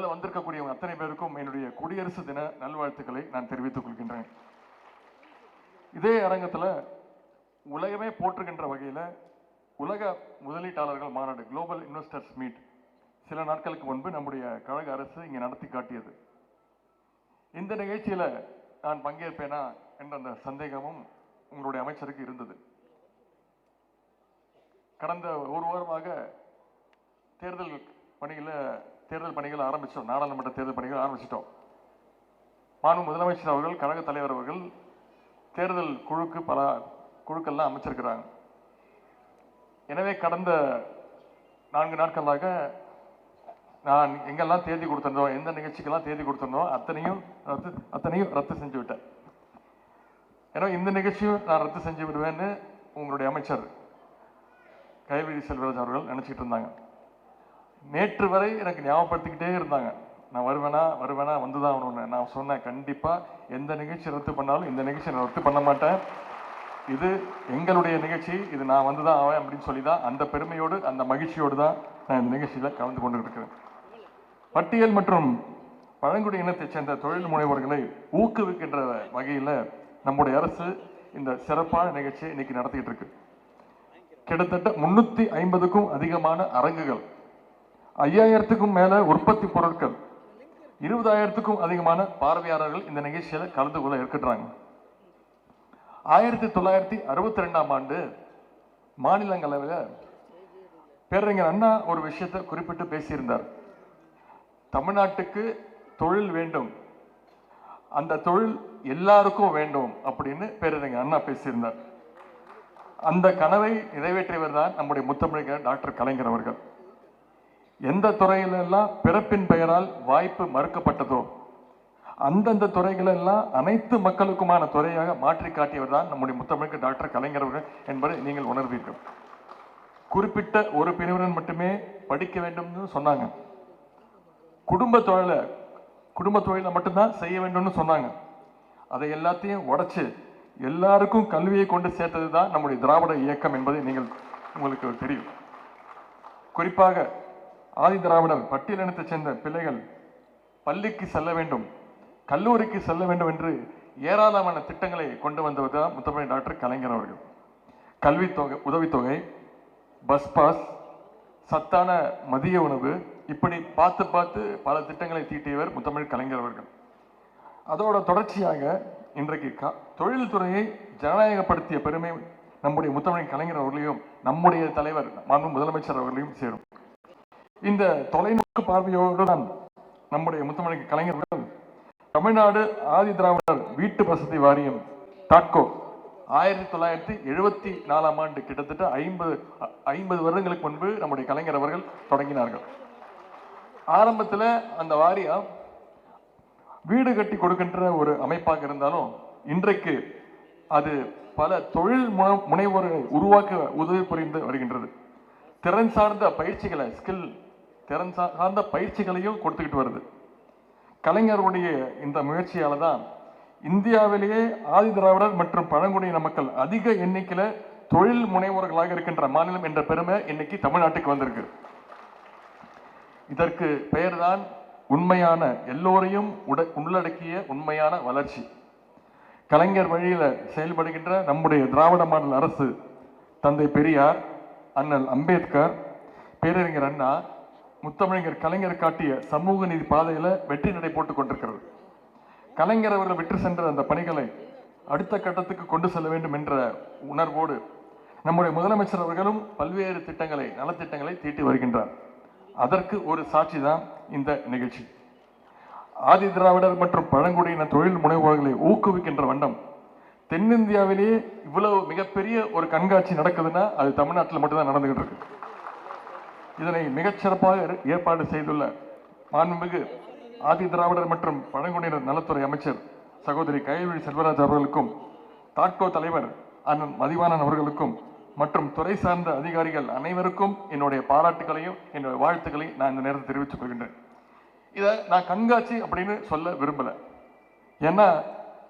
அதில் வந்திருக்கக்கூடியவங்க அத்தனை பேருக்கும் என்னுடைய குடியரசு தின நல்வாழ்த்துக்களை நான் தெரிவித்துக் கொள்கின்றேன். இதே அரங்கத்தில் உலகமே போற்றுகின்ற வகையில் உலக முதலீட்டாளர்கள் மாநாடு குளோபல் இன்வெஸ்டர்ஸ் மீட் சில நாட்களுக்கு முன்பு நம்முடைய கழக அரசு இங்கே நடத்தி காட்டியது. இந்த நிகழ்ச்சியில் நான் பங்கேற்பேனா என்ற அந்த சந்தேகமும் உங்களுடைய அமைச்சருக்கு இருந்தது. கடந்த ஒரு வாரமாக தேர்தல் பணியில் தேர்தல் பணிகள் ஆரம்பித்தோம் நாடாளுமன்ற தேர்தல் பணிகள் ஆரம்பிச்சிட்டோம். மாண்பு முதலமைச்சர் அவர்கள் கழக தலைவர் அவர்கள் தேர்தல் குழுக்கு பல குழுக்கள்லாம் அமைச்சிருக்கிறாங்க. எனவே கடந்த நான்கு நாட்களாக நான் எங்கெல்லாம் தேதி கொடுத்துருந்தோம் எந்த நிகழ்ச்சிக்கெல்லாம் தேதி கொடுத்துருந்தோம் அத்தனையும் ரத்து அத்தனையும் ரத்து செஞ்சு விட்டேன் ஏன்னா இந்த நிகழ்ச்சியும் நான் ரத்து செஞ்சு விடுவேன்னு உங்களுடைய அமைச்சர் கைவிரி செல்வராஜ் அவர்கள் நினச்சிக்கிட்டு இருந்தாங்க. நேற்று வரை எனக்கு ஞாபகப்படுத்திக்கிட்டே இருந்தாங்க. நான் வருவேனா வருவேனா வந்துதான் ஆகணும்னு நான் சொன்னேன் கண்டிப்பாக எந்த நிகழ்ச்சி ரத்து பண்ணாலும் இந்த நிகழ்ச்சி நான் ரத்து பண்ண மாட்டேன். இது எங்களுடைய நிகழ்ச்சி. இது நான் வந்து தான் ஆவேன் அப்படின்னு சொல்லி தான் அந்த பெருமையோடு அந்த மகிழ்ச்சியோடு தான் நான் இந்த நிகழ்ச்சியில் கலந்து கொண்டு இருக்கிறேன் பட்டியல் மற்றும் பழங்குடி இனத்தைச் சேர்ந்த தொழில் முனைவோர்களை ஊக்குவிக்கின்ற வகையில் நம்முடைய அரசு இந்த சிறப்பான நிகழ்ச்சியை இன்னைக்கு நடத்திக்கிட்டு இருக்கு. கிட்டத்தட்ட முன்னூற்றி ஐம்பதுக்கும் அதிகமான அரங்குகள் ஐயாயிரத்துக்கும் மேலே உற்பத்தி பொருட்கள் இருபதாயிரத்துக்கும் அதிகமான பார்வையாளர்கள் இந்த நிகழ்ச்சியில் கலந்து கொள்ள இருக்கின்றாங்க. ஆயிரத்தி தொள்ளாயிரத்தி அறுபத்தி ரெண்டாம் ஆண்டு மாநிலங்களவில் பேரறிஞர் அண்ணா ஒரு விஷயத்தை குறிப்பிட்டு பேசியிருந்தார். தமிழ்நாட்டுக்கு தொழில் வேண்டும். அந்த தொழில் எல்லாருக்கும் வேண்டும் அப்படின்னு பேரறிஞர் அண்ணா பேசியிருந்தார். அந்த கனவை நிறைவேற்றியவர் தான் நம்முடைய முத்தமிழர் டாக்டர் கலைஞர் அவர்கள். எந்த துறையிலெல்லாம் பிறப்பின் பெயரால் வாய்ப்பு மறுக்கப்பட்டதோ அந்தந்த துறைகளெல்லாம் அனைத்து மக்களுக்குமான துறையாக மாற்றி காட்டியவர் தான் நம்முடைய முத்தமிழுக்கு டாக்டர் கலைஞர் அவர்கள் என்பதை நீங்கள் உணர்வீர்கள். குறிப்பிட்ட ஒரு பிரிவினர் மட்டுமே படிக்க வேண்டும்னு சொன்னாங்க. குடும்ப தொழிலை குடும்ப தொழிலை மட்டும்தான் செய்ய வேண்டும்னு சொன்னாங்க. அதை எல்லாத்தையும் உடைச்சு எல்லாருக்கும் கல்வியை கொண்டு சேர்த்தது தான் நம்முடைய திராவிட இயக்கம் என்பதை நீங்கள் உங்களுக்கு தெரியும். குறிப்பாக ஆதி திராவிடர் பட்டியலினத்தைச் சேர்ந்த பிள்ளைகள் பள்ளிக்கு செல்ல வேண்டும் கல்லூரிக்கு செல்ல வேண்டும் என்று ஏராளமான திட்டங்களை கொண்டு வந்தவர் தான் முத்தமிழ் டாக்டர் கலைஞர் அவர்கள். கல்வித்தொகை உதவித்தொகை பஸ் பாஸ் சத்தான மதிய உணவு இப்படி பார்த்து பார்த்து பல திட்டங்களை தீட்டியவர் முத்தமிழ் கலைஞர் அவர்கள். அதோட தொடர்ச்சியாக இன்றைக்கு க- தொழில்துறையை ஜனநாயகப்படுத்திய பெருமை நம்முடைய முத்தமிழ் கலைஞர் அவர்களையும் நம்முடைய தலைவர் மாண்பு முதலமைச்சர் அவர்களையும் சேரும். இந்த தொலைநோக்கு பார்வையோடு தான் நம்முடைய முத்தமிழக கலைஞர்கள் தமிழ்நாடு ஆதி திராவிடர் வீட்டு வசதி வாரியம் தாட்கோ ஆயிரத்தி தொள்ளாயிரத்தி எழுபத்தி நாலாம் ஆண்டு கிட்டத்தட்ட ஐம்பது ஐம்பது வருடங்களுக்கு முன்பு நம்முடைய கலைஞர் அவர்கள் தொடங்கினார்கள். ஆரம்பத்தில் அந்த வாரியம் வீடு கட்டி கொடுக்கின்ற ஒரு அமைப்பாக இருந்தாலும் இன்றைக்கு அது பல தொழில் முன- முனைவோர்களை உருவாக்க உதவி புரிந்து வருகின்றது. திறன் சார்ந்த பயிற்சிகளை ஸ்கில் திறன் சார்ந்த பயிற்சிகளையும் கொடுத்துக்கிட்டு வருது. கலைஞருடைய இந்த முயற்சியால் தான் இந்தியாவிலேயே ஆதி திராவிடர் மற்றும் பழங்குடியின மக்கள் அதிக எண்ணிக்கையில் தொழில் முனைவோர்களாக இருக்கின்ற மாநிலம் என்ற பெருமை இன்னைக்கு தமிழ்நாட்டுக்கு வந்திருக்கு. இதற்கு பெயர்தான் உண்மையான எல்லோரையும் உட உள்ளடக்கிய உண்மையான வளர்ச்சி. கலைஞர் வழியில் செயல்படுகின்ற நம்முடைய திராவிட மாடல் அரசு தந்தை பெரியார் அண்ணல் அம்பேத்கர் பேரறிஞர் அண்ணா முத்தமிழர் கலைஞர் காட்டிய சமூக நீதி பாதையில் வெற்றி நடை போட்டுக் கொண்டிருக்கிறது. கலைஞர் அவர்கள் வெற்றி சென்ற அந்த பணிகளை அடுத்த கட்டத்துக்கு கொண்டு செல்ல வேண்டும் என்ற உணர்வோடு நம்முடைய முதலமைச்சர் அவர்களும் பல்வேறு திட்டங்களை நலத்திட்டங்களை தீட்டி வருகின்றார். அதற்கு ஒரு சாட்சி தான் இந்த நிகழ்ச்சி. ஆதி திராவிடர் மற்றும் பழங்குடியின தொழில் முனைவோர்களை ஊக்குவிக்கின்ற வண்ணம் தென்னிந்தியாவிலேயே இவ்வளவு மிகப்பெரிய ஒரு கண்காட்சி நடக்குதுன்னா அது தமிழ்நாட்டில் மட்டும்தான் நடந்துகிட்டு இருக்கு. இதனை மிகச்சிறப்பாக ஏற்பாடு செய்துள்ள மாண்புமிகு ஆதி திராவிடர் மற்றும் பழங்குடியினர் நலத்துறை அமைச்சர் சகோதரி கைல்வழி செல்வராஜ் அவர்களுக்கும் தாட்கோ தலைவர் அண்ணன் மதிவானன் அவர்களுக்கும் மற்றும் துறை சார்ந்த அதிகாரிகள் அனைவருக்கும் என்னுடைய பாராட்டுகளையும் என்னுடைய வாழ்த்துக்களையும் நான் இந்த நேரத்தில் தெரிவித்துக் கொள்கின்றேன். இதை நான் கண்காட்சி அப்படின்னு சொல்ல விரும்பலை. ஏன்னா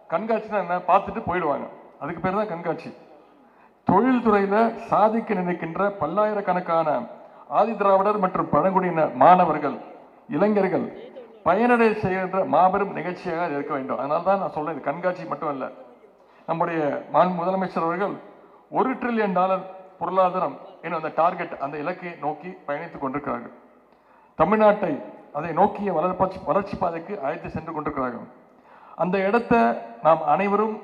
கண்காட்சினா என்ன? பார்த்துட்டு போயிடுவாங்க. அதுக்கு பேர் தான் கண்காட்சி. தொழில்துறையில் சாதிக்க நினைக்கின்ற பல்லாயிரக்கணக்கான ஆதி திராவிடர் மற்றும் பழங்குடியினர் மாணவர்கள் இளைஞர்கள் பயனடை செய்கின்ற மாபெரும் நிகழ்ச்சியாக இருக்க வேண்டும். அதனால தான் நான் சொல்றேன் இது கண்காட்சி மட்டும் அல்ல நம்முடைய மாண்பு முதலமைச்சர் அவர்கள் ஒரு ட்ரில்லியன் டாலர் பொருளாதாரம் என்ற அந்த டார்கெட் அந்த இலக்கை நோக்கி பயணித்துக் கொண்டிருக்கிறார்கள். தமிழ்நாட்டை அதை நோக்கிய வளர்ச்சி வளர்ச்சி பாதைக்கு அழைத்து சென்று கொண்டிருக்கிறார்கள். அந்த இடத்த நாம் அனைவரும்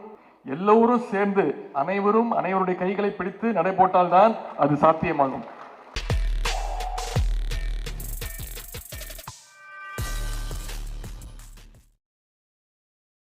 எல்லோரும் சேர்ந்து அனைவரும் அனைவருடைய கைகளை பிடித்து நடைபோட்டால்தான் அது சாத்தியமாகும்.